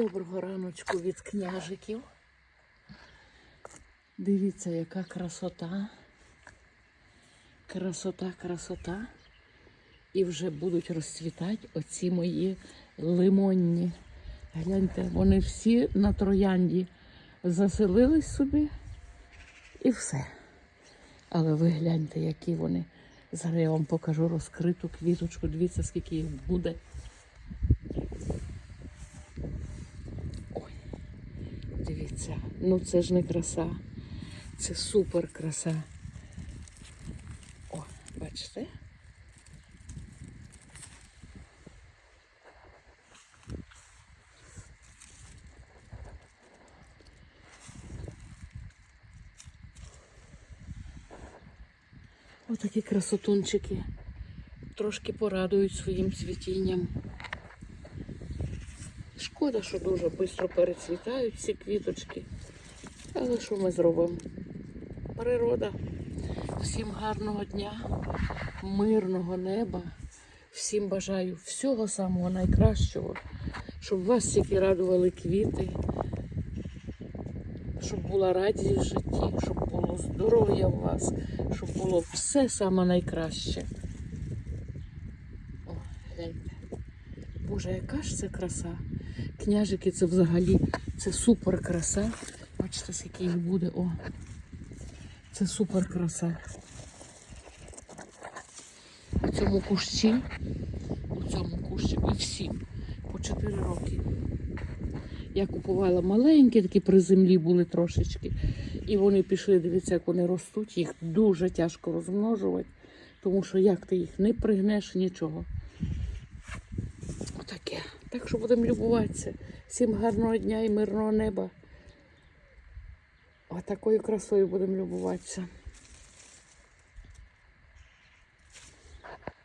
Доброго раночку від княжиків. Дивіться, яка красота. Красота, красота. І вже будуть розцвітати оці мої лимонні. Гляньте, вони всі на троянді заселились собі і все. Але ви гляньте, які вони. Зараз я вам покажу розкриту квіточку. Дивіться, скільки їх буде. Дивіться, ну це ж не краса. Це супер краса. О, бачите? Отакі красотунчики. Трошки порадують своїм цвітінням. Шкода, що дуже швидко перецвітають ці квіточки. Але що ми зробимо? Природа. Всім гарного дня, мирного неба. Всім бажаю всього самого найкращого, щоб вас тільки радували квіти, щоб була радість в житті, щоб було здоров'я у вас, щоб було все саме найкраще. О, гляньте. Боже, яка ж це краса. Княжики це взагалі це супер краса. Бачите, скільки їх буде. О. Це супер краса. У цьому кущі, у цьому кущі і всім по 4 роки. Я купувала маленькі, такі при землі були трошечки. І вони пішли, дивіться, як вони ростуть. Їх дуже тяжко розмножувати, тому що як ти їх не пригнеш, нічого. Так що будемо любуватися. Всім гарного дня і мирного неба. Отакою красою будемо любуватися.